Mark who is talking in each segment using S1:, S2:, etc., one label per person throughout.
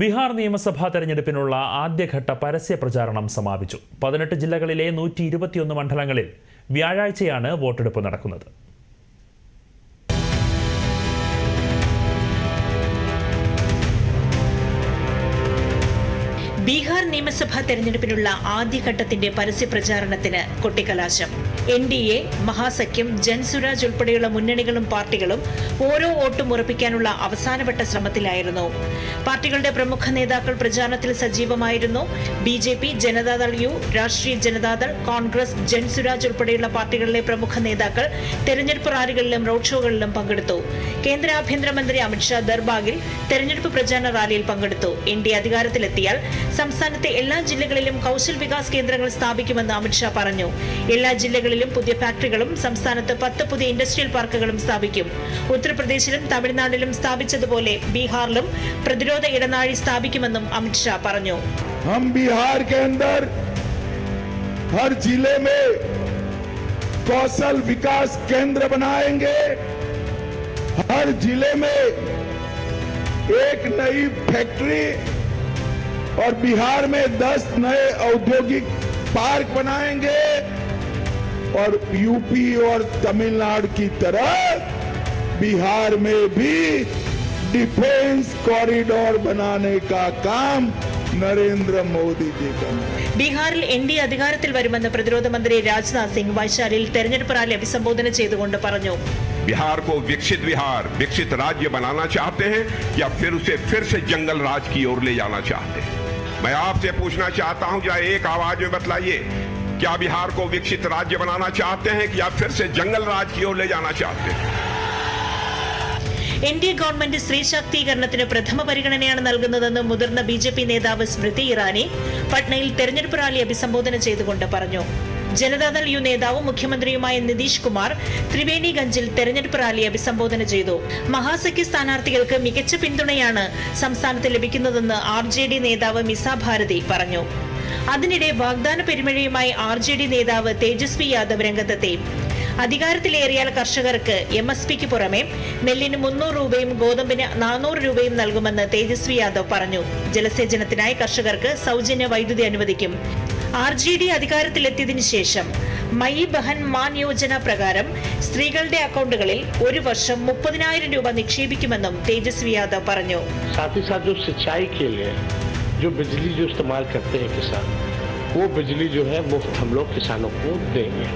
S1: ബീഹാർ നിയമസഭാ തെരഞ്ഞെടുപ്പിനുള്ള ആദ്യഘട്ട പരസ്യ പ്രചാരണം സമാപിച്ചു. പതിനെട്ട് ജില്ലകളിലെ നൂറ്റി ഇരുപത്തിയൊന്ന് മണ്ഡലങ്ങളിൽ വ്യാഴാഴ്ചയാണ് വോട്ടെടുപ്പ് നടക്കുന്നത്.
S2: ബീഹാർ നിയമസഭാ തെരഞ്ഞെടുപ്പിനുള്ള ആദ്യഘട്ടത്തിന്റെ പരസ്യ പ്രചാരണത്തിന് കൊട്ടിക്കലാശം. എൻ ഡി എ മഹാസഖ്യം ജൻസുരാജ് ഉൾപ്പെടെയുള്ള മുന്നണികളും പാർട്ടികളും ഓരോ വോട്ടും ഉറപ്പിക്കാനുള്ള അവസാനവട്ട ശ്രമത്തിലായിരുന്നു. പാർട്ടികളുടെ പ്രമുഖ നേതാക്കൾ പ്രചാരണത്തിൽ സജീവമായിരുന്നു. B J P Janata Dal U Rashtriya Janata Dal Congress Jan Suraaj ഉൾപ്പെടെയുള്ള പാർട്ടികളിലെ പ്രമുഖ നേതാക്കൾ തെരഞ്ഞെടുപ്പ് റാലികളിലും റോഡ് ഷോകളിലും പങ്കെടുത്തു. കേന്ദ്ര ആഭ്യന്തരമന്ത്രി അമിത്ഷാ ദർബാഗിൽ തെരഞ്ഞെടുപ്പ് പ്രചാരണ റാലിയിൽ പങ്കെടുത്തു. എൻ ഡി അധികാരത്തിലെത്തിയാൽ സംസ്ഥാനത്തെ എല്ലാ ജില്ലകളിലും കൌശൽ വികാസ് കേന്ദ്രങ്ങൾ സ്ഥാപിക്കുമെന്ന് അമിത്ഷാ പറഞ്ഞു. എല്ലാ ജില്ലകളിലും പുതിയ ഫാക്ടറികളും സംസ്ഥാനത്ത് പത്ത് പുതിയ ഇൻഡസ്ട്രിയൽ പാർക്കുകളും സ്ഥാപിക്കും. ഉത്തർപ്രദേശിലും തമിഴ്നാട്ടിലും സ്ഥാപിച്ചതുപോലെ ബീഹാറിലും പ്രതിരോധ ഇടനാഴി സ്ഥാപിക്കുമെന്നും അമിത്ഷാ പറഞ്ഞു
S3: हम बिहार के अंदर हर जिले में कौशल विकास केंद्र बनाएंगे हर जिले में एक नई फैक्ट्री और बिहार में 10 नए औद्योगिक पार्क बनाएंगे और यूपी और तमिलनाडु की तरह बिहार में भी डिफेंस कॉरिडोर बनाने का काम नरेंद्र मोदी जी करेंगे
S2: ബീഹാറിൽ എൻ ഡി അധികാരത്തിൽ വരുമെന്ന് പ്രതിരോധ മന്ത്രി രാജ്നാഥ് സിംഗ് വൈശാലിയിൽ തെരഞ്ഞെടുപ്പ് റാലി അഭിസംബോധന ചെയ്തുകൊണ്ട് പറഞ്ഞു
S4: बिहार को विकसित बिहार विकसित राज्य बनाना चाहते हैं या फिर उसे फिर से जंगल राज की ओर ले जाना चाहते हैं मैं आपसे पूछना चाहता हूं जरा एक आवाज में बतलाइए क्या बिहार को विकसित राज्य बनाना चाहते हैं कि या फिर से जंगल राज की ओर ले जाना चाहते हैं
S2: എൻ ഡി എ ഗവൺമെന്റ് സ്ത്രീ ശാക്തീകരണത്തിന് പ്രഥമ പരിഗണനയാണ് നൽകുന്നതെന്ന് മുതിർന്ന ബി ജെ പി നേതാവ് സ്മൃതി ഇറാനി പട്നയിൽ തെരഞ്ഞെടുപ്പ് റാലി അഭിസംബോധന ചെയ്തുകൊണ്ട് പറഞ്ഞു. ജനതാദൾ യു നേതാവും മുഖ്യമന്ത്രിയുമായ നിതീഷ് കുമാർ ത്രിവേണിഗഞ്ചിൽ തെരഞ്ഞെടുപ്പ് റാലി അഭിസംബോധന ചെയ്തു. മഹാസഖ്യ സ്ഥാനാർത്ഥികൾക്ക് മികച്ച പിന്തുണയാണ് സംസ്ഥാനത്ത് ലഭിക്കുന്നതെന്ന് ആർ ജെ ഡി നേതാവ് മിസ ഭാരതി പറഞ്ഞു. അതിനിടെ വാഗ്ദാന പെരുമഴയുമായി ആർ ജെ ഡി നേതാവ് തേജസ്വി യാദവ് രംഗത്തെത്തി. അധികാരത്തിലേറിയാൽ കർഷകർക്ക് എം എസ് പിക്ക് പുറമെ നെല്ലിന് മുന്നൂറ് രൂപയും ഗോതമ്പിന് നാനൂറ് രൂപയും നൽകുമെന്ന് തേജസ്വി യാദവ് പറഞ്ഞു ജലസേചനത്തിനായി കർഷകർക്ക് സൗജന്യ വൈദ്യുതി അനുവദിക്കും ആർ ജെ ഡി അധികാരത്തിലെത്തിയതിനു ശേഷം മയി ബഹൻ മാൻ യോജന പ്രകാരം സ്ത്രീകളുടെ അക്കൗണ്ടുകളിൽ ഒരു വർഷം മുപ്പതിനായിരം രൂപ നിക്ഷേപിക്കുമെന്നും തേജസ്വി യാദവ് പറഞ്ഞു
S5: साथ ही साथ जो सिंचाई के लिए जो बिजली जो इस्तेमाल करते हैं किसान वो बिजली जो है मुफ्त हम लोग किसानों को देंगे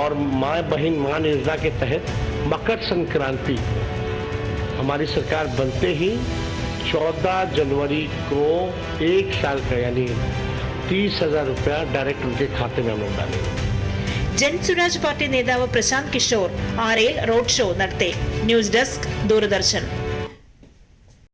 S5: और माँ बहन मान योजना के तहत मकर संक्रांति को हमारी सरकार बनते ही 14 जनवरी को एक साल का यानी तीस हजार रुपया डायरेक्ट उनके खाते में हम लोग डालेंगे
S2: ജൻസുരാജ് പാർട്ടി നേതാവ് പ്രശാന്ത് കിഷോർ ആറയിൽ റോഡ് ഷോ നടത്തി ന്യൂസ് ഡെസ്ക് ദൂരദർശൻ